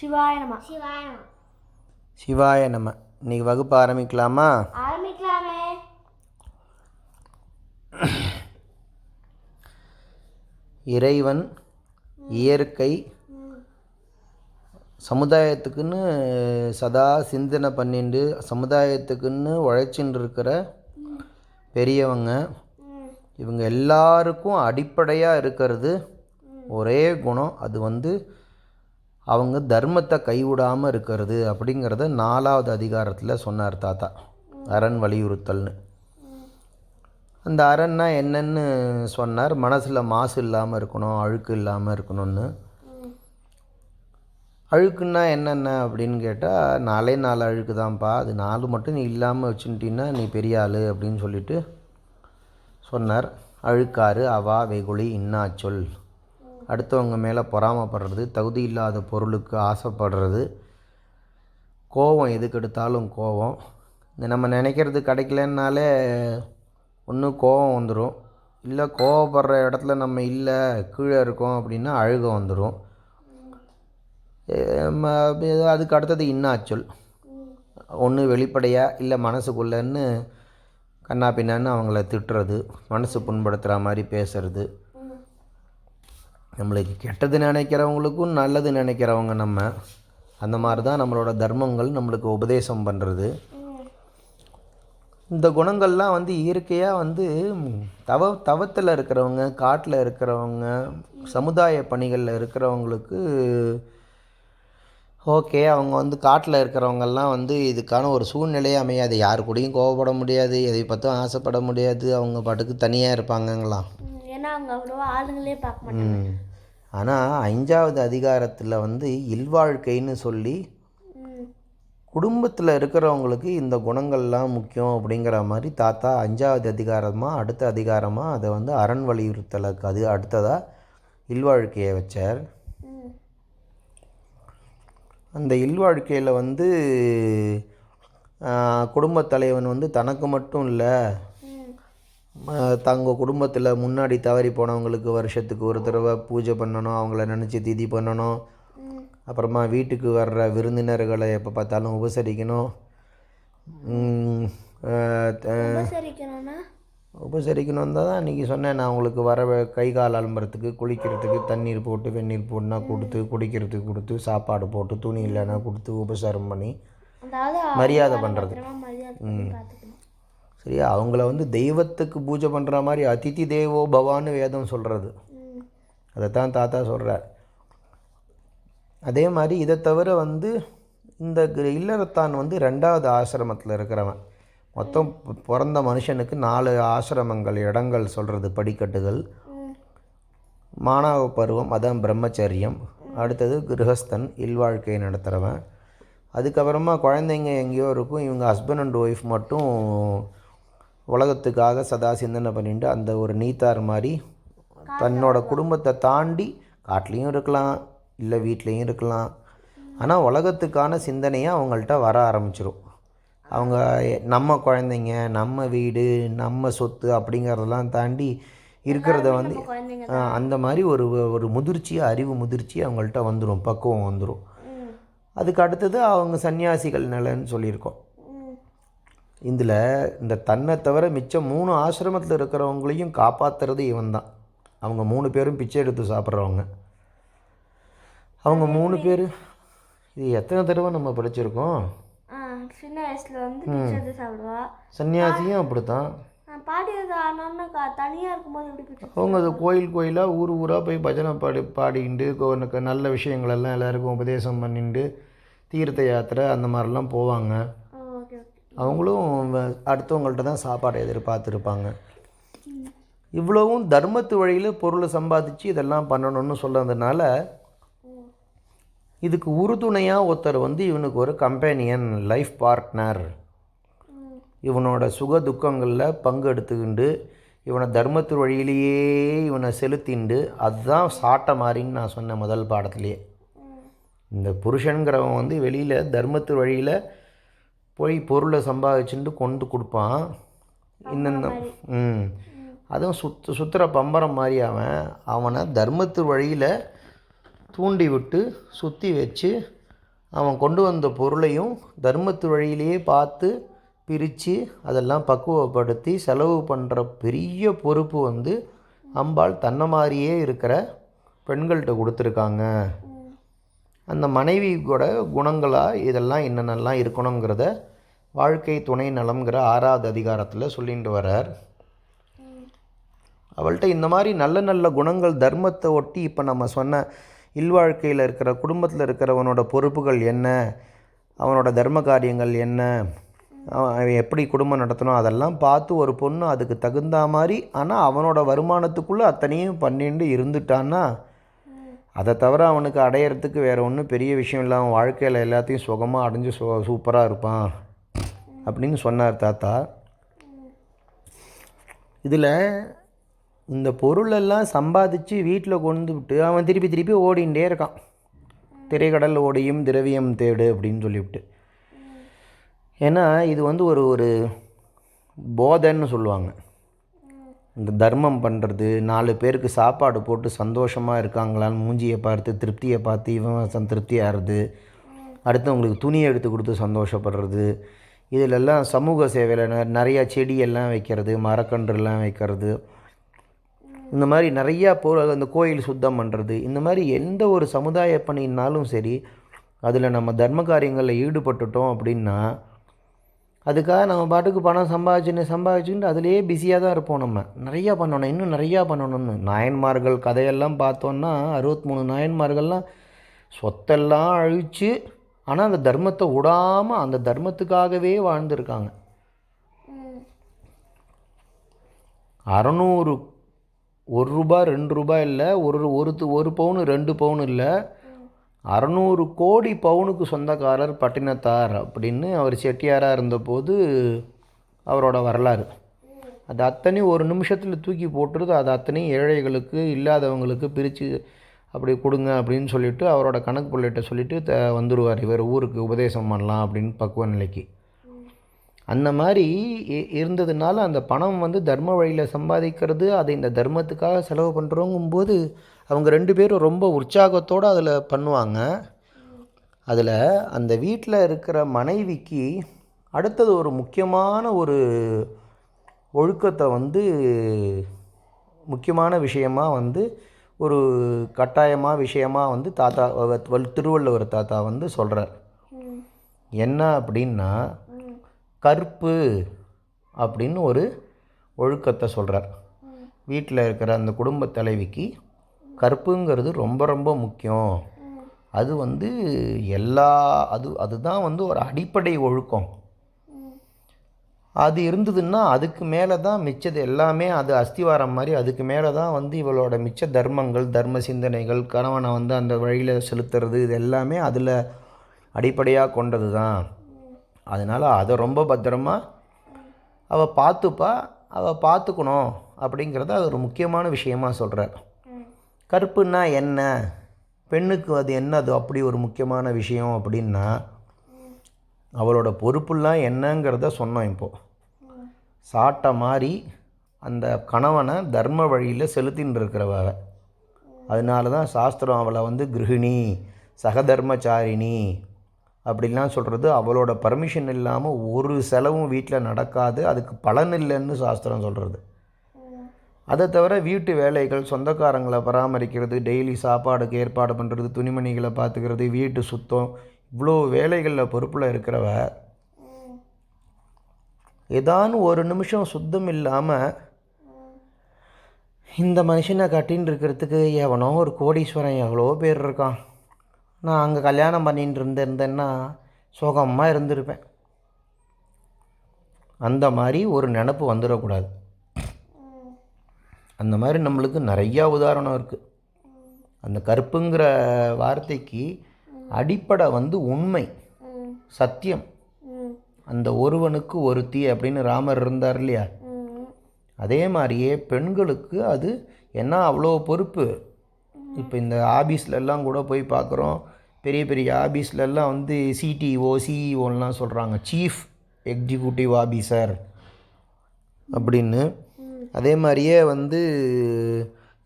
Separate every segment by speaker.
Speaker 1: சிவாய நம.
Speaker 2: சிவாய நம.
Speaker 3: சிவாய நம்ம இன்னைக்கு வகுப்பு ஆரம்பிக்கலாமா?
Speaker 2: ஆரம்பிக்கலாமே.
Speaker 3: இறைவன் இயற்கை சமுதாயத்துக்குன்னு சதா சிந்தனை பண்ணிண்டு சமுதாயத்துக்குன்னு உழைச்சின்னு இருக்கிற பெரியவங்க இவங்க எல்லாருக்கும் அடிப்படையாக இருக்கிறது ஒரே குணம். அது வந்து அவங்க தர்மத்தை கைவிடாமல் இருக்கிறது அப்படிங்கிறத நாலாவது அதிகாரத்தில் சொன்னார் தாத்தா. அரண் வலியுறுத்தல்னு. அந்த அரண்னா என்னன்னு சொன்னார். மனசில் மாசு இல்லாமல் இருக்கணும் அழுக்கு இல்லாமல் இருக்கணும்னு. அழுக்குன்னா என்னென்ன அப்படின்னு கேட்டால் நாலே நாலு அழுக்கு தான்ப்பா. அது நாலு மட்டும் நீ இல்லாமல் வச்சுட்டின்னா நீ பெரிய ஆள் அப்படின்னு சொல்லிட்டு சொன்னார். அழுக்காறு அவா வெகுளி இன்னாச்சொல் அடுத்தவங்க மேலே பொறாமப்படுறது தகுதி இல்லாத பொருளுக்கு ஆசைப்படுறது. கோபம் எதுக்கு எடுத்தாலும் கோபம் இந்த நம்ம நினைக்கிறது கிடைக்கலன்னாலே ஒன்று கோபம் வந்துடும் இல்லை கோவப்படுற இடத்துல நம்ம இல்லை கீழே இருக்கோம் அப்படின்னா அழுக வந்துடும் அதுக்கு அடுத்தது இன்னாச்சொல். ஒன்று வெளிப்படையாக இல்லை மனசுக்குள்ளேன்னு கண்ணா பின்னான்னு அவங்கள திட்டுறது மனசு புண்படுத்துகிற மாதிரி பேசுறது. நம்மளுக்கு கெட்டது நினைக்கிறவங்களுக்கும் நல்லது நினைக்கிறவங்க நம்ம அந்த மாதிரி தான் நம்மளோட தர்மங்கள் நம்மளுக்கு உபதேசம் பண்ணுறது இந்த குணங்கள்லாம் வந்து இயற்கையாக வந்து தவ தவத்தில் இருக்கிறவங்க காட்டில் இருக்கிறவங்க சமுதாய பணிகளில் இருக்கிறவங்களுக்கு ஓகே அவங்க வந்து காட்டில் இருக்கிறவங்கெல்லாம் வந்து இதுக்கான ஒரு சூழ்நிலையே அமையாது. யாரு கூடயும் கோவப்பட முடியாது. எதை பற்றும் ஆசைப்பட முடியாது. அவங்க பாட்டுக்கு தனியாக இருப்பாங்கங்களாம்.
Speaker 1: ஏன்னா அவங்க அவ்வளோவா ஆளுங்களே பார்க்க மாட்டாங்க.
Speaker 3: ஆனால் அஞ்சாவது அதிகாரத்தில் வந்து இல்வாழ்க்கைன்னு சொல்லி குடும்பத்தில் இருக்கிறவங்களுக்கு இந்த குணங்கள்லாம் முக்கியம் அப்படிங்கிற மாதிரி தாத்தா அஞ்சாவது அதிகாரமாக அடுத்த அதிகாரமாக அதை வந்து அரண் வலியுறுத்தலுக்கு அது அடுத்ததாக இல்வாழ்க்கையை வச்சார். அந்த இல்வாழ்க்கையில் வந்து குடும்பத் தலைவன் வந்து தனக்கு மட்டும் இல்லை தங்க குடும்பத்தில் முன்னாடி தவறி போனவங்களுக்கு வருஷத்துக்கு ஒரு தடவை பூஜை பண்ணணும் அவங்கள நினச்சி திதி பண்ணணும்.
Speaker 1: ம்,
Speaker 3: அப்புறமா வீட்டுக்கு வர்ற விருந்தினர்களை எப்போ பார்த்தாலும் உபசரிக்கணும். உபசரிக்கணும் தான் இன்றைக்கி சொன்னேன். நான் உங்களுக்கு வர கை கால் அலம்புறதுக்கு குளிக்கிறதுக்கு தண்ணீர் போட்டு வெந்நீர் போட்டுனா கொடுத்து குடிக்கிறதுக்கு கொடுத்து சாப்பாடு போட்டு துணி இல்லைன்னா கொடுத்து உபசாரம் பண்ணி மரியாதை பண்ணுறது
Speaker 1: பார்த்துக்கணும்
Speaker 3: சரியா? அவங்கள வந்து தெய்வத்துக்கு பூஜை பண்ணுற மாதிரி அதிதி தேவோ பவான்னு வேதம் சொல்கிறது
Speaker 1: அதை
Speaker 3: அதைத்தான் தாத்தா சொல்கிறார் அதே மாதிரி இதை தவிர வந்து இந்த இல்லறத்தான் வந்து ரெண்டாவது ஆசிரமத்தில் இருக்கிறவன். மொத்தம் பிறந்த மனுஷனுக்கு நாலு ஆசிரமங்கள் இடங்கள் சொல்கிறது படிக்கட்டுகள். மாணவ பருவம் அதான் பிரம்மச்சரியம். அடுத்தது கிரகஸ்தன் இல்வாழ்க்கையை நடத்துகிறவன் அதுக்கப்புறமா குழந்தைங்க எங்கேயோ இருக்கும். இவங்க ஹஸ்பண்ட் அண்ட் ஒய்ஃப் மட்டும் உலகத்துக்காக சதா சிந்தனை பண்ணிட்டு அந்த ஒரு நீத்தார் மாதிரி தன்னோட குடும்பத்தை தாண்டி காட்டிலையும் இருக்கலாம் இல்லை வீட்லேயும் இருக்கலாம். ஆனால் உலகத்துக்கான சிந்தனையை அவங்கள்ட்ட வர ஆரம்பிச்சிரும். அவங்க நம்ம குழந்தைங்க நம்ம வீடு நம்ம சொத்து அப்படிங்கிறதெல்லாம் தாண்டி இருக்கிறத வந்து அந்த மாதிரி ஒரு ஒரு முதிர்ச்சி அறிவு முதிர்ச்சி அவங்கள்ட்ட வந்துடும் பக்குவம் வந்துடும் அதுக்கு அடுத்தது அவங்க சன்னியாசிகள் நிலைன்னு சொல்லியிருக்கோம். இதில் இந்த தன்னை தவிர மிச்சம் மூணு ஆசிரமத்தில் இருக்கிறவங்களையும் காப்பாற்றுறது இவன் தான். அவங்க மூணு பேரும் பிச்சை எடுத்து சாப்பிட்றவங்க. அவங்க மூணு பேர் இது எத்தனை தடவை நம்ம படிச்சிருக்கோம்?
Speaker 1: சின்ன வயசுல வந்து பிச்சை எடுத்து சாப்பிடுவா.
Speaker 3: சன்னியாசியும் அப்படித்தான்.
Speaker 1: பாடி தனியாக இருக்கும்போது எப்படி
Speaker 3: அவங்க அது கோயில் கோயிலாக ஊர் ஊராக போய் பஜனை பாடி பாடிக்கிண்டு கோ- நல்ல விஷயங்களெல்லாம் எல்லாருக்கும் உபதேசம் பண்ணிட்டு தீர்த்த யாத்திரை அந்த மாதிரிலாம் போவாங்க. அவங்களும் அடுத்தவங்கள்ட்ட தான் சாப்பாடு எதிர்பார்த்துருப்பாங்க. இவ்வளவும் தர்மத்து வழியில் பொருளை சம்பாதிச்சு இதெல்லாம் பண்ணணும்னு சொல்கிறதுனால இதுக்கு உறுதுணையாக ஒருத்தர் வந்து இவனுக்கு ஒரு கம்பேனியன் லைஃப் பார்ட்னர் இவனோட சுக துக்கங்களில் பங்கு எடுத்துக்கிண்டு இவனை தர்மத்து வழியிலேயே இவனை செலுத்திண்டு அதுதான் சாட்டை மாதிரின்னு நான் சொன்னேன் முதல் பாடத்துலேயே. இந்த புருஷன்கிறவன் வந்து வெளியில் தர்மத்து வழியில் போய் பொருளை சம்பாதிச்சுட்டு கொண்டு கொடுப்பான். இந்த ம். அதுவும் சுத்து சுற்றுற பம்பரம் மாதிரி அவன் அவனை தர்மத்து வழியில் தூண்டி விட்டு சுற்றி வச்சு அவன் கொண்டு வந்த பொருளையும் தர்மத்து வழியிலேயே பார்த்து பிரித்து அதெல்லாம் பக்குவப்படுத்தி செலவு பண்ணுற பெரிய பொறுப்பு வந்து அம்பாள் தன்னை மாதிரியே இருக்கிற பெண்கள்கிட்ட கொடுத்துருக்காங்க. அந்த மனைவி கூட குணங்களாக இதெல்லாம் என்னென்னலாம் இருக்கணுங்கிறத வாழ்க்கை துணை நலம்ங்கிற ஆறாவது அதிகாரத்தில் சொல்லிட்டு வரார் அவள்கிட்ட இந்த மாதிரி நல்ல நல்ல குணங்கள் தர்மத்தை ஒட்டி இப்போ நம்ம சொன்ன இல்வாழ்க்கையில் இருக்கிற குடும்பத்தில் இருக்கிறவனோட பொறுப்புகள் என்ன? அவனோட தர்ம காரியங்கள் என்ன? அவன் அவன் எப்படி குடும்பம் நடத்தணும்? அதெல்லாம் பார்த்து ஒரு பொண்ணு அதுக்கு தகுந்த மாதிரி ஆனால் அவனோட வருமானத்துக்குள்ளே அத்தனையும் பண்ணிட்டு இருந்துட்டான்னா அதை தவிர அவனுக்கு அடையிறதுக்கு வேறு ஒன்றும் பெரிய விஷயம் இல்லை. அவன் வாழ்க்கையில் எல்லாத்தையும் சுகமாக அடைஞ்சு சு சூப்பராக இருப்பான் அப்படின்னு சொன்னார் தாத்தா. இதில் இந்த பொருளெல்லாம் சம்பாதிச்சு வீட்டில் கொண்டு விட்டு அவன் திருப்பி திருப்பி ஓடிண்டே இருக்கான். திரைக்கடல் ஓடியும் திரவியம் தேடு அப்படின்னு சொல்லிவிட்டு. ஏன்னா இது வந்து ஒரு ஒரு போதைன்னு சொல்லுவாங்க. இந்த தர்மம் பண்ணுறது நாலு பேருக்கு சாப்பாடு போட்டு சந்தோஷமாக இருக்காங்களான்னு மூஞ்சியை பார்த்து திருப்தியை பார்த்து இவன் சந் திருப்தியாகிறது அடுத்தவங்களுக்கு துணி எடுத்து கொடுத்து சந்தோஷப்படுறது. இதிலெல்லாம் சமூக சேவையில் ந- நிறையா செடியெல்லாம் வைக்கிறது மரக்கன்றுலாம் வைக்கிறது. இந்த மாதிரி நிறையா போ அந்த கோயில் சுத்தம் பண்ணுறது இந்த மாதிரி எந்த ஒரு சமுதாய பணினாலும் சரி அதில் நம்ம தர்ம காரியங்களில் ஈடுபட்டுட்டோம் அப்படின்னா அதுக்காக நம்ம பாட்டுக்கு பணம் சம்பாதிச்சுன்னு சம்பாதிச்சுட்டு அதிலேயே பிஸியாக தான் இருப்போம் நம்ம. நிறையா பண்ணணும் இன்னும் நிறையா பண்ணணும்னு. நாயன்மார்கள் கதையெல்லாம் பார்த்தோன்னா அறுபத்மூணு நாயன்மார்கள்லாம் சொத்தெல்லாம் அழித்து ஆனால் அந்த தர்மத்தை விடாமல் அந்த தர்மத்துக்காகவே வாழ்ந்துருக்காங்க. அறநூறு ஒரு ரூபா ரெண்டு ரூபாய் இல்லை ஒரு ஒரு ஒரு பவுனு ரெண்டு பவுன் இல்லை அறநூறு கோடி பவுனுக்கு சொந்தக்காரர் பட்டினத்தார் அப்படின்னு அவர் செட்டியாராக இருந்தபோது அவரோட வரலாறு. அது அத்தனை ஒரு நிமிஷத்தில் தூக்கி போட்டுருது. அது அத்தனை ஏழைகளுக்கு இல்லாதவங்களுக்கு பிரித்து அப்படி கொடுங்க அப்படின்னு சொல்லிட்டு அவரோட கணக்கு பிள்ளைகிட்ட சொல்லிவிட்டு த வந்துடுவார் இவர் ஊருக்கு உபதேசம் பண்ணலாம் அப்படின்னு பக்குவ நிலைக்கு. அந்த மாதிரி இ- இருந்ததுனால அந்த பணம் வந்து தர்ம வழியில் சம்பாதிக்கிறது அதை இந்த தர்மத்துக்காக செலவு பண்ணுறோங்கும்போது அவங்க ரெண்டு பேரும் ரொம்ப உற்சாகத்தோடு அதில் பண்ணுவாங்க. அதில் அந்த வீட்டில் இருக்கிற மனைவிக்கு அடுத்தது ஒரு முக்கியமான ஒரு ஒழுக்கத்தை வந்து முக்கியமான விஷயமா வந்து ஒரு கட்டாயமாக விஷயமா வந்து தாத்தா வல்- திருவள்ளுவர் தாத்தா வந்து சொல்கிறார் என்ன அப்படின்னா கற்பு அப்படின்னு ஒரு ஒழுக்கத்தை சொல்கிறார் வீட்டில் இருக்கிற அந்த குடும்ப தலைவிக்கு கற்புங்கிறது ரொம்ப ரொம்ப முக்கியம். அது வந்து எல்லா அது அதுதான் வந்து ஒரு அடிப்படை ஒழுக்கம். அது இருந்ததுன்னா அதுக்கு மேலே தான் மிச்சது எல்லாமே அது அஸ்திவாரம் மாதிரி அதுக்கு மேலே தான் வந்து இவளோட மிச்ச தர்மங்கள் தர்ம சிந்தனைகள் கணவனை வந்து அந்த வழியில் செலுத்துறது இது எல்லாமே அதில் அடிப்படையாக கொண்டது தான் அதனால் அதை ரொம்ப பத்திரமா அவள் பார்த்துப்பா அவள் பார்த்துக்கணும் அப்படிங்கிறத அது ஒரு முக்கியமான விஷயமாக சொல்கிறார் கற்புன்னா என்ன? பெண்ணுக்கு அது என்னது? அப்படி ஒரு முக்கியமான விஷயம் அப்படின்னா அவளோட பொறுப்புலாம் என்னங்கிறத சொன்னோம் இப்போது சாட்டை மாதிரி அந்த கணவனை தர்ம வழியில் செலுத்தின்னு இருக்கிறவ அதனால தான் சாஸ்திரம் அவளை வந்து கிருஹிணி சகதர்மச்சாரிணி அப்படிலாம் சொல்கிறது அவளோட பர்மிஷன் இல்லாமல் ஒரு செலவும் வீட்டில் நடக்காது. அதுக்கு பலன் இல்லைன்னு சாஸ்திரம் சொல்கிறது அதை தவிர வீட்டு வேலைகள் சொந்தக்காரங்களை பராமரிக்கிறது டெய்லி சாப்பாடுக்கு ஏற்பாடு பண்ணுறது துணிமணிகளை பார்த்துக்கிறது வீட்டு சுத்தம் இவ்வளோ வேலைகளில் பொறுப்பில் இருக்கிறவ ஏதானு ஒரு நிமிஷம் சுத்தம் இல்லாமல் இந்த மனுஷனை கட்டின்னு இருக்கிறதுக்கு எவனோ ஒரு கோடீஸ்வரன் எவ்வளோ பேர் இருக்கான். நான் அங்கே கல்யாணம் பண்ணிட்டு இருந்திருந்தேன்னா சுகமாக இருந்திருப்பேன். அந்த மாதிரி ஒரு நினப்பு வந்துடக்கூடாது. அந்த மாதிரி நம்மளுக்கு நிறையா உதாரணம் இருக்குது அந்த கருப்புங்கிற வார்த்தைக்கு அடிப்படை வந்து உண்மை சத்தியம். அந்த ஒருவனுக்கு ஒருத்தி அப்படின்னு ராமர் இருந்தார் இல்லையா? அதே மாதிரியே பெண்களுக்கு அது என்ன அவ்வளோ பொறுப்பு? இப்போ இந்த ஆபீஸ்லெல்லாம் கூட போய் பார்க்குறோம் பெரிய பெரிய ஆபீஸ்லெல்லாம் வந்து சிடிஓ சிஇஓலாம் சொல்கிறாங்க சீஃப் எக்ஸிக்யூட்டிவ் ஆபீசர் அப்படின்னு. அதே மாதிரியே வந்து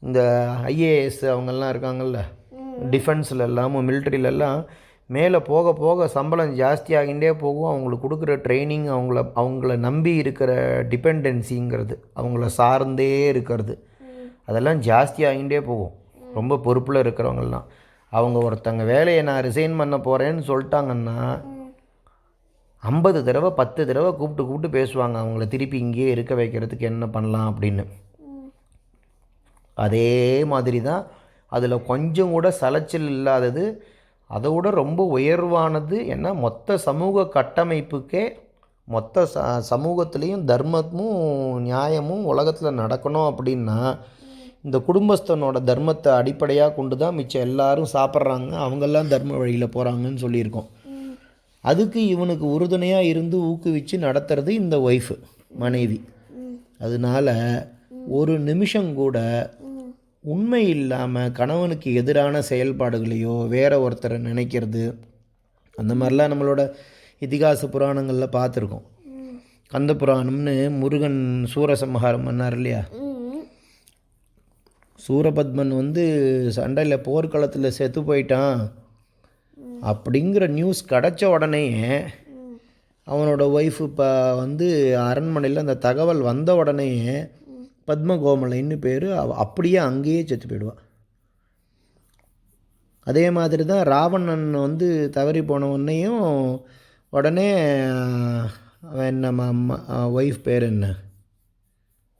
Speaker 3: இந்த ஐஏஎஸ் அவங்கெல்லாம் இருக்காங்கல்ல டிஃபென்ஸில் எல்லாம் மிலிட்ரியிலலாம் மேலே போக போக சம்பளம் ஜாஸ்தியாகிட்டே போகும். அவங்களுக்கு கொடுக்குற ட்ரைனிங் அவங்கள அவங்கள நம்பி இருக்கிற டிபெண்டன்சிங்கிறது அவங்கள சார்ந்தே இருக்கிறது. அதெல்லாம் ஜாஸ்தியாகிட்டே போகும். ரொம்ப பொறுப்பில் இருக்கிறவங்கலாம் அவங்க ஒருத்தங்க வேலையை நான் ரிசைன் பண்ண போகிறேன்னு சொல்லிட்டாங்கன்னா ஐம்பது தடவை பத்து தடவை கூப்பிட்டு கூப்பிட்டு பேசுவாங்க. அவங்கள திருப்பி இங்கேயே இருக்க வைக்கிறதுக்கு என்ன பண்ணலாம் அப்படின்னு. அதே மாதிரி தான் அதில் கொஞ்சம் கூட சலைச்சல் இல்லாதது அதை விட ரொம்ப உயர்வானது ஏன்னா மொத்த சமூக கட்டமைப்புக்கே மொத்த ச சமூகத்துலேயும் தர்மமும் நியாயமும் உலகத்தில் நடக்கணும் அப்படின்னா இந்த குடும்பஸ்தனோட தர்மத்தை அடிப்படையாக கொண்டு தான் மிச்சம் எல்லாரும் சாப்பிட்றாங்க. அவங்கெல்லாம் தர்ம வழியில் போகிறாங்கன்னு சொல்லியிருக்கோம். அதுக்கு இவனுக்கு உறுதுணையாக இருந்து ஊக்குவிச்சு நடத்துறது இந்த ஒய்ஃபு மனைவி. அதனால ஒரு நிமிஷம் கூட உண்மை இல்லாமல் கணவனுக்கு எதிரான செயல்பாடுகளையோ வேற ஒருத்தரை நினைக்கிறது அந்த மாதிரிலாம் நம்மளோட இதிகாச புராணங்களில் பார்த்துருக்கோம். கந்த புராணம்னு முருகன் சூரசம்ஹாரம் பண்ணார் இல்லையா? சூரபத்மன் வந்து சண்டையில் போர்க்களத்தில் செத்து போயிட்டான். அப்படிங்கிற நியூஸ் கிடச்ச உடனேயே அவனோட ஒய்ஃப் இப்போ வந்து அரண்மனையில் அந்த தகவல் வந்த உடனேயே பத்மகோமலைன்னு பேர் அப்படியே அங்கேயே செத்து போயிடுவான் அதே மாதிரி தான் ராவணன் வந்து தவறி போன உடனேயும் உடனே அவன் நம்ம ஒய்ஃப் பேர் என்ன?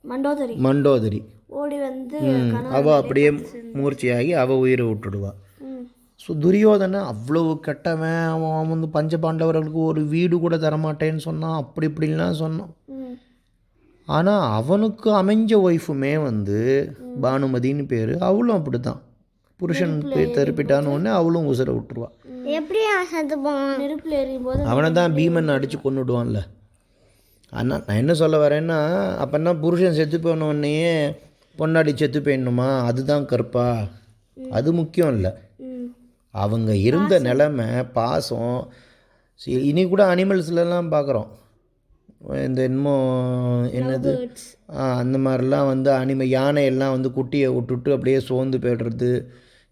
Speaker 1: மண்டோதரி.
Speaker 3: மண்டோதரி.
Speaker 1: ஓடி வந்து
Speaker 3: அவள் அப்படியே மூர்ச்சியாகி அவள் உயிரை விட்டுடுவா.
Speaker 1: ம்
Speaker 3: ஸோ துரியோதனை அவ்வளவு கெட்டவன் அவன் அவன் வந்து பஞ்ச பாண்டவர்களுக்கு ஒரு வீடு கூட தரமாட்டேன்னு சொன்னான் அப்படி இப்படின்லாம் சொன்னான். ஆனால் அவனுக்கு அமைஞ்ச ஒய்ஃபுமே வந்து பானுமதின்னு பேர். அவளும் அப்படி தான் புருஷன் போய் தருப்பிட்டான்னு உடனே அவளும் உசுரை விட்டுருவா.
Speaker 1: எப்படி
Speaker 3: அவனை தான் பீமன் அடித்து கொண்டுடுவான்ல ஆனால் நான் என்ன சொல்ல வரேன்னா அப்போன்னா புருஷன் செத்து போன உடனேயே பொண்டாடி செத்து போயிடணுமா? அதுதான் கற்பா அது முக்கியம் இல்லை. அவங்க இருந்த நிலைமை பாசம் இனி கூட அனிமல்ஸ்லலாம் பார்க்குறோம். இந்த என்னமோ என்னது? அந்த மாதிரிலாம் வந்து அனிம யானையெல்லாம் வந்து குட்டியை விட்டுட்டு அப்படியே சோர்ந்து போய்டுறது.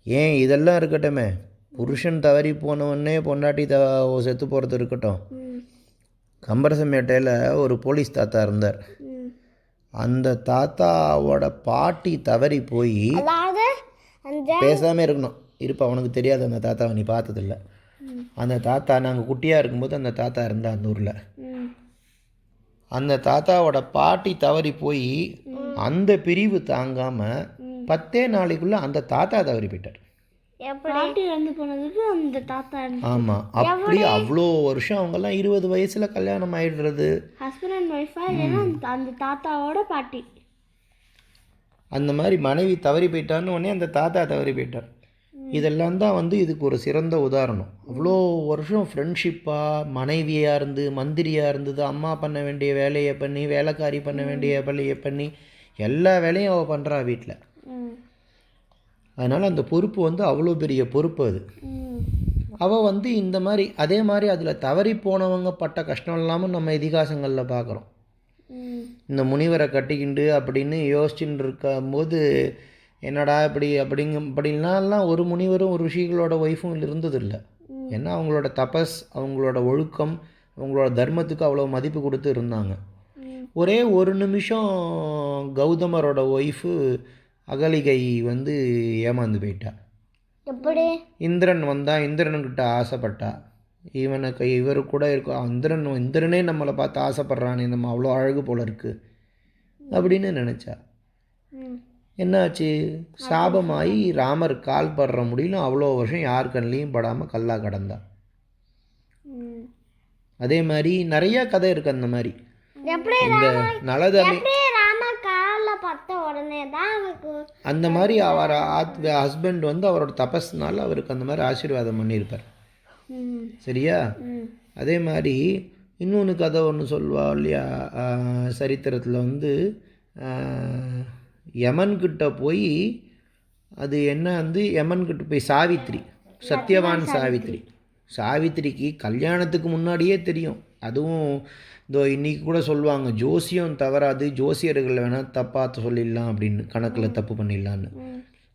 Speaker 3: ஏன்? இதெல்லாம் இருக்கட்டுமே. புருஷன் தவறி போனவொடனே பொண்டாட்டி த செத்து போகிறது இருக்கட்டும். கம்பரசமேட்டையில் ஒரு போலீஸ் தாத்தா இருந்தார். அந்த தாத்தாவோட பாட்டி தவறி போய் பேசாமல் இருக்கணும். இருப்பா அவனுக்கு தெரியாது. அந்த தாத்தாவை நீ பார்த்ததில்ல. அந்த தாத்தா நாங்கள் குட்டியாக இருக்கும்போது அந்த தாத்தா இருந்தா அந்த ஊரில். அந்த தாத்தாவோட பாட்டி தவறி போய் அந்த பிரிவு தாங்காமல் பத்தே நாளைக்குள்ளே அந்த தாத்தா தவறி போயிட்டார்.
Speaker 1: பாட்டி இறந்து போனதுக்கு அந்த தாத்தா இறந்து
Speaker 3: ஆமாம் அப்படி அவ்வளோ வருஷம் அவங்கெல்லாம் இருபது வயசில் கல்யாணம் ஆயிடுறது.
Speaker 1: ஹஸ்பண்ட் அண்ட் ஒய்ஃபா இல்லைன்னா அந்த- அந்த தாத்தாவோட பாட்டி.
Speaker 3: அந்த மாதிரி மனைவி தவறி போயிட்டான்னு உடனே அந்த தாத்தா தவறி போயிட்டார். இதெல்லாம் தான் வந்து இதுக்கு ஒரு சிறந்த உதாரணம். அவ்வளோ வருஷம் ஃப்ரெண்ட்ஷிப்பாக மனைவியாக இருந்து மந்திரியாக இருந்தது அம்மா பண்ண வேண்டிய வேலையை பண்ணி வேலைக்காரி பண்ண வேண்டிய வேலையை பண்ணி எல்லா வேலையும் அவள் பண்ணுறா வீட்டில் அதனால் அந்த பொறுப்பு வந்து அவ்வளோ பெரிய பொறுப்பு அது. அவள் வந்து இந்த மாதிரி அதே மாதிரி அதில் தவறி போனவங்க பட்ட கஷ்டம் இல்லாமல் நம்ம இதிகாசங்களில் பார்க்குறோம் இந்த முனிவரை கட்டிக்கிண்டு அப்படின்னு யோசிச்சுட்டு இருக்கும்போது என்னடா இப்படி அப்படிங்க அப்படின்லாம் ஒரு முனிவரும் ஒரு ரிஷிகளோட ஒய்ஃபும் இருந்ததில்லை. ஏன்னா அவங்களோட தபஸ் அவங்களோட ஒழுக்கம் அவங்களோட தர்மத்துக்கு அவ்வளோ மதிப்பு கொடுத்து இருந்தாங்க. ஒரே ஒரு நிமிஷம் கௌதமரோட ஒய்ஃபு அகலிகை வந்து ஏமாந்து போயிட்டா.
Speaker 1: எப்படி?
Speaker 3: இந்திரன் வந்தா இந்திரன்கிட்ட ஆசைப்பட்டா. இவனுக்கு இவர் கூட இருக்கும் இந்திரன் இந்திரனே நம்மளை பார்த்து ஆசைப்படுறானே நம்ம அவ்வளோ அழகு போல இருக்கு. அப்படின்னு நினச்சா. என்னாச்சு? சாபமாகி ராமர் கால் படுற முடியல. அவ்வளோ வருஷம் யார் கண்ணிலையும் படாமல் கல்லா கடந்தா.
Speaker 1: ம்.
Speaker 3: அதே மாதிரி நிறையா கதை இருக்குது அந்த மாதிரி. இந்த நலதமி அந்த மாதிரி அவர் ஹஸ்பண்ட் வந்து அவரோட தபஸ்னால அவருக்கு அந்த மாதிரி ஆசீர்வாதம் பண்ணியிருப்பார். சரியா? அதே மாதிரி இன்னொன்று கதை ஒன்று சொல்வா இல்லையா? சரித்திரத்தில் வந்து யமன்கிட்ட போய் அது என்ன வந்து யமன்கிட்ட போய் சாவித்ரி சத்யவான் சாவித்ரி சாவித்ரிக்கு கல்யாணத்துக்கு முன்னாடியே தெரியும். அதுவும் இதோ இன்னைக்கு கூட சொல்லுவாங்க ஜோசியம் தவறாது ஜோசியர்கள் வேணால் தப்பாக சொல்லிடலாம் அப்படின்னு கணக்கில் தப்பு பண்ணிடலான்னு.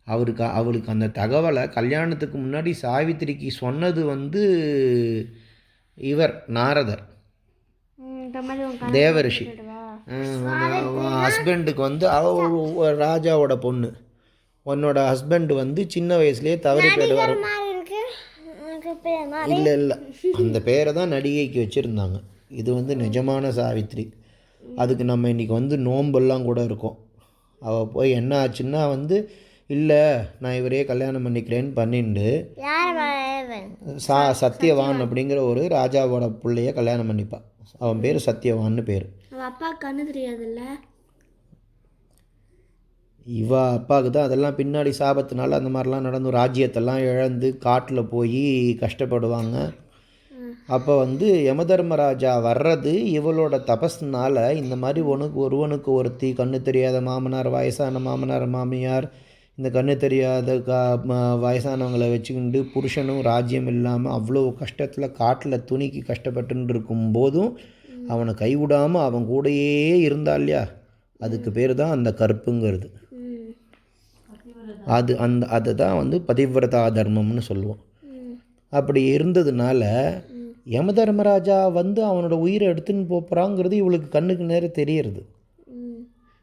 Speaker 3: அவருக்கு அவளுக்கு அந்த தகவலை கல்யாணத்துக்கு முன்னாடி சாவித்திரிக்கு சொன்னது வந்து இவர் நாரதர். தேவரிஷி. ஹஸ்பண்டுக்கு வந்து அவ ஒரு ஒரு ராஜாவோட பொண்ணு. உன்னோட ஹஸ்பண்ட் வந்து சின்ன வயசுலேயே தவறி போயிடுவார். இல்லை இல்லை. அந்த பேரை தான் நடிகைக்கு வச்சுருந்தாங்க. இது வந்து நிஜமான சாவித்ரி. அதுக்கு நம்ம இன்றைக்கி வந்து நோம்பெல்லாம் கூட இருக்கோம். அவள் போய் என்ன ஆச்சுன்னா வந்து இல்லை நான் இவரே கல்யாணம் பண்ணிக்கிறேன்னு பண்ணிண்டு சா சத்யவான் அப்படிங்கிற ஒரு ராஜாவோட பிள்ளைய கல்யாணம் பண்ணிப்பான் அவன் பேர் சத்யவான்னு பேர்.
Speaker 1: அப்பா கண்ணு தெரியாதுல்ல?
Speaker 3: இவா அப்பாவுக்கு தான் அதெல்லாம் பின்னாடி சாபத்தினால அந்த மாதிரிலாம் நடந்து ராஜ்யத்தெல்லாம் இழந்து காட்டில் போய் கஷ்டப்படுவாங்க. அப்போ வந்து யமதர்மராஜா வர்றது இவளோட தபஸ்னால இந்த மாதிரி உனக்கு ஒருவனுக்கு ஒருத்தி கண்ணு தெரியாத மாமனார் வயசான மாமனார் மாமியார் இந்த கண்ணு தெரியாத கா வயசானவங்களை வச்சுக்கிண்டு புருஷனும் ராஜ்யம் இல்லாமல் அவ்வளோ கஷ்டத்தில் காட்டில் துணிக்கு கஷ்டப்பட்டுன்னு இருக்கும்போதும் அவனை கைவிடாமல் அவன் கூடயே இருந்தா இல்லையா? அதுக்கு பேர் தான் அந்த கற்புங்கிறது அது அந்த அதை தான் வந்து பதிவிரதா தர்மம்னு சொல்லுவோம். அப்படி இருந்ததுனால யமதர்மராஜா வந்து அவனோட உயிரை எடுத்துன்னு போகிறாங்கிறது இவளுக்கு கண்ணுக்கு நேர தெரியறது.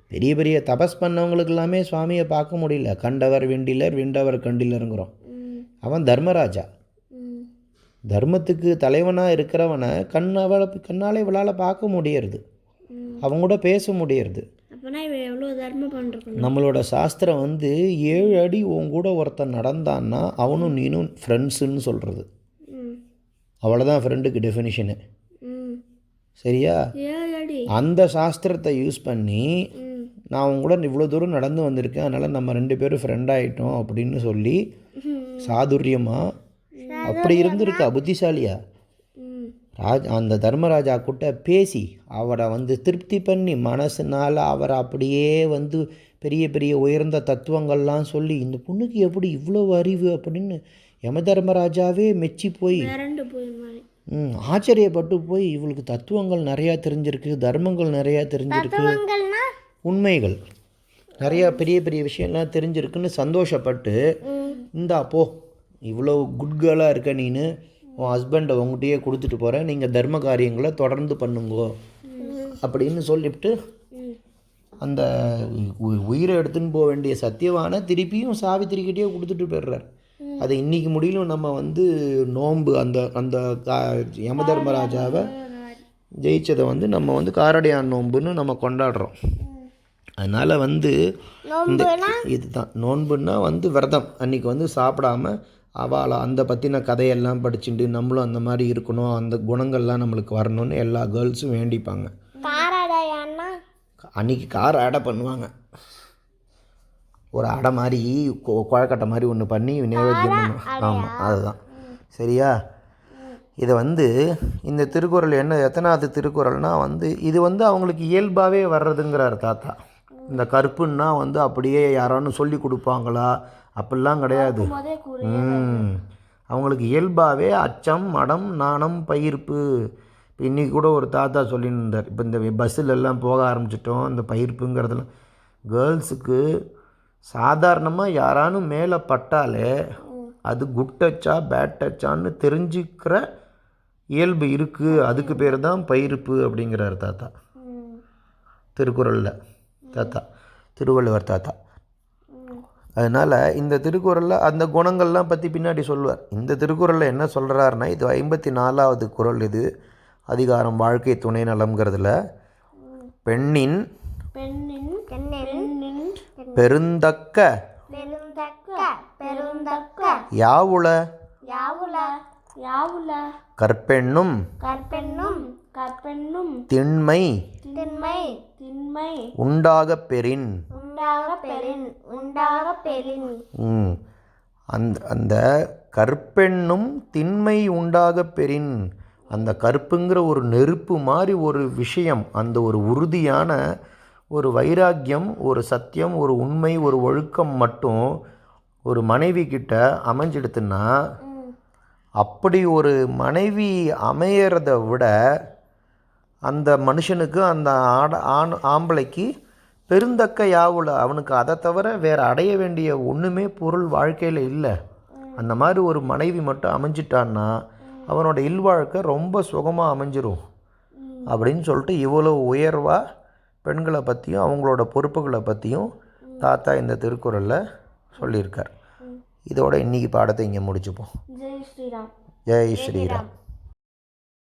Speaker 3: பெரிய பெரிய தபஸ் பண்ணவங்களுக்கு எல்லாமே சுவாமியை பார்க்க முடியல. கண்டவர் வெண்டிலர் வெண்டவர் கண்டிலருங்கிறோம். அவன் தர்மராஜா. தர்மத்துக்கு தலைவனாக இருக்கிறவனை கண்ணாவள கண்ணால் இவளால் பார்க்க முடியறது. அவங்க கூட பேச முடியறது. நம்மளோட சாஸ்திரம் வந்து ஏழு அடி உன் கூட ஒருத்தன் நடந்தான்னா அவனும் நீனும் ஃப்ரெண்ட்ஸுன்னு சொல்கிறது அவ்வளோதான் ஃப்ரெண்டுக்கு டெஃபினிஷனு சரியா? அந்த சாஸ்திரத்தை யூஸ் பண்ணி நான் உன் கூட இவ்வளோ தூரம் நடந்து வந்திருக்கேன் அதனால் நம்ம ரெண்டு பேரும் ஃப்ரெண்ட் ஆகிட்டோம் அப்படின்னு சொல்லி சாதுரியமாக அப்படி இருந்திருக்கா புத்திசாலியா? ராஜ் அந்த தர்மராஜா கிட்ட பேசி அவரை வந்து திருப்தி பண்ணி மனசுனால அவரை அப்படியே வந்து பெரிய பெரிய உயர்ந்த தத்துவங்கள்லாம் சொல்லி இந்த பொண்ணுக்கு எப்படி இவ்வளோ அறிவு அப்படின்னு யம தர்மராஜாவே மெச்சி போய் ம், ஆச்சரியப்பட்டு போய் இவளுக்கு தத்துவங்கள் நிறையா தெரிஞ்சிருக்கு தர்மங்கள் நிறையா தெரிஞ்சிருக்கு. உண்மைகள். நிறையா பெரிய பெரிய விஷயம்லாம் தெரிஞ்சிருக்குன்னு சந்தோஷப்பட்டு இந்தா போ இவ்வளோ குட் கேர்ளாக இருக்க நீனு உன் ஹஸ்பண்டை உங்ககிட்டயே கொடுத்துட்டு போகிறேன் நீங்கள் தர்ம காரியங்களை தொடர்ந்து பண்ணுங்கோ. அப்படின்னு சொல்லிவிட்டு அந்த உயிரை எடுத்துன்னு போக வேண்டிய சத்தியவானை திருப்பியும் சாவித்திரிக்கிட்டே கொடுத்துட்டு போயிடுறார். அதை இன்னைக்கு முடியலும் நம்ம வந்து நோன்பு அந்த அந்த கா- யம தர்மராஜாவை ஜெயிச்சதை வந்து நம்ம வந்து காரடையான் நோன்புன்னு நம்ம கொண்டாடுறோம். அதனால் வந்து இந்த இதுதான். நோன்புன்னா வந்து விரதம். அன்னைக்கு வந்து சாப்பிடாம அவளை அந்த பற்றின கதையெல்லாம் படிச்சுட்டு நம்மளும் அந்த மாதிரி இருக்கணும் அந்த குணங்கள்லாம் நம்மளுக்கு வரணும்னு எல்லா கேர்ள்ஸும் வேண்டிப்பாங்க. அன்னைக்கு கார் அடை பண்ணுவாங்க. ஒரு அடை மாதிரி குழக்கட்டை மாதிரி ஒன்று பண்ணி நைவேத்தியம் பண்ணுவோம் ஆமாம் அதுதான். சரியா? இதை வந்து இந்த திருக்குறள் என்ன எத்தனாவது திருக்குறள்னா வந்து இது வந்து அவங்களுக்கு இயல்பாகவே வர்றதுங்கிறார் தாத்தா. இந்த கருப்புன்னா வந்து அப்படியே யாரானு சொல்லி கொடுப்பாங்களா? அப்படிலாம் கிடையாது. அவங்களுக்கு இயல்பாகவே அச்சம் மடம் நாணம் பயிர்ப்பு. இப்போ இன்றைக்கி கூட ஒரு தாத்தா சொல்லின்னு இருந்தார் இப்போ இந்த பஸ்ஸில் எல்லாம் போக ஆரம்பிச்சிட்டோம். இந்த பயிர்ப்புங்கிறதுலாம் கேர்ள்ஸுக்கு சாதாரணமாக யாரானும் மேலே பட்டாலே அது குட் டச்சா பேட் டச்சான்னு தெரிஞ்சுக்கிற இயல்பு இருக்குது அதுக்கு பேர் தான் பயிர்ப்பு அப்படிங்கிறார் தாத்தா. திருக்குறளில். தாத்தா திருவள்ளுவர் தாத்தா. அதனால் இந்த திருக்குறளில் அந்த குணங்கள்லாம் பற்றி பின்னாடி சொல்லுவார். இந்த திருக்குறளில் என்ன சொல்கிறாருன்னா இது ஐம்பத்தி நாலாவது குறள் இது. அதிகாரம் வாழ்க்கை துணை நலம்ங்கிறதுல. பெண்ணின் பெருந்தக்க
Speaker 1: யாவுல
Speaker 3: கற்பெண்ணும்
Speaker 1: கற்பெண்ணும் கற்பெண்ணும்
Speaker 3: திண்மை
Speaker 1: திண்மை திண்மை
Speaker 3: உண்டாகப் பெறின்.
Speaker 1: உண்டாக பெறின். உண்டாக பெறின்.
Speaker 3: ம். அந்த அந்த கற்பெண்ணும் திண்மை உண்டாகப் பெறின். அந்த கற்புங்கிற ஒரு நெருப்பு மாதிரி ஒரு விஷயம் அந்த ஒரு உறுதியான ஒரு வைராக்கியம் ஒரு சத்தியம் ஒரு உண்மை ஒரு ஒழுக்கம் மட்டும் ஒரு மனைவி கிட்ட அமைஞ்சிடுத்துன்னா அப்படி ஒரு மனைவி அமையறத விட அந்த மனுஷனுக்கு அந்த ஆட ஆண் ஆம்பளைக்கு பெருந்தக்க யாவுல அவனுக்கு அதை தவிர வேறு அடைய வேண்டிய ஒன்றுமே பொருள் வாழ்க்கையில் இல்லை. அந்த மாதிரி ஒரு மனைவி மட்டும் அமைஞ்சிட்டான்னா அவனோட இல்வாழ்க்கை ரொம்ப சுகமாக அமைஞ்சிரும். அப்படின்னு சொல்லிட்டு இவ்வளோ உயர்வாக பெண்களை பற்றியும் அவங்களோட பொறுப்புகளை பற்றியும் தாத்தா இந்த திருக்குறளில் சொல்லியிருக்கார். இதோட இன்னைக்கு பாடத்தை இங்கே முடிச்சுப்போம்.
Speaker 1: ஜெய் ஸ்ரீராம்.
Speaker 3: ஜெய் ஸ்ரீராம்.